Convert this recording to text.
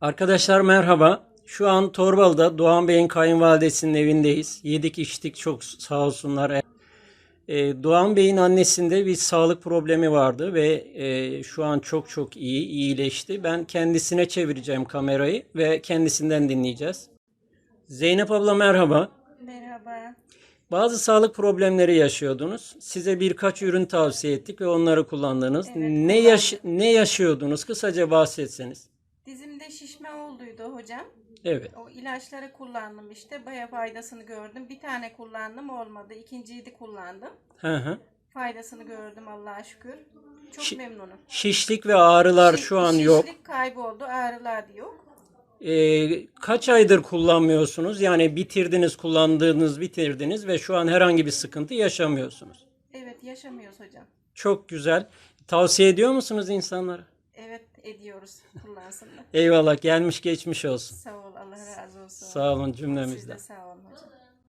Arkadaşlar merhaba. Şu an Torbalı'da Doğan Bey'in kayınvalidesinin evindeyiz. Yedik içtik çok sağ olsunlar. Ee, Doğan Bey'in annesinde bir sağlık problemi vardı ve e, şu an çok çok iyi, iyileşti. Ben kendisine çevireceğim kamerayı ve kendisinden dinleyeceğiz. Zeynep abla merhaba. Merhaba. Bazı sağlık problemleri yaşıyordunuz. Size birkaç ürün tavsiye ettik ve onları kullandınız. Evet, ne yaş ne yaşıyordunuz? Kısaca bahsetseniz. Dizimde şişme olduydu hocam. Evet. O ilaçları kullandım işte. Baya faydasını gördüm. Bir tane kullandım olmadı. İkinciyi de kullandım. Hı hı. Faydasını gördüm Allah'a şükür. Çok Şi- memnunum. Şişlik ve ağrılar Şi- şu an yok. Şişlik kayboldu. Ağrılar da yok. Ee, kaç aydır kullanmıyorsunuz? Yani bitirdiniz, kullandığınız bitirdiniz ve şu an herhangi bir sıkıntı yaşamıyorsunuz. Evet yaşamıyoruz hocam. Çok güzel. Tavsiye ediyor musunuz insanlara? Ediyoruz kullansınlar. Eyvallah gelmiş geçmiş olsun. Sağ ol Allah razı olsun. Sağ olun Siz cümlemizden. de sağ olun hocam.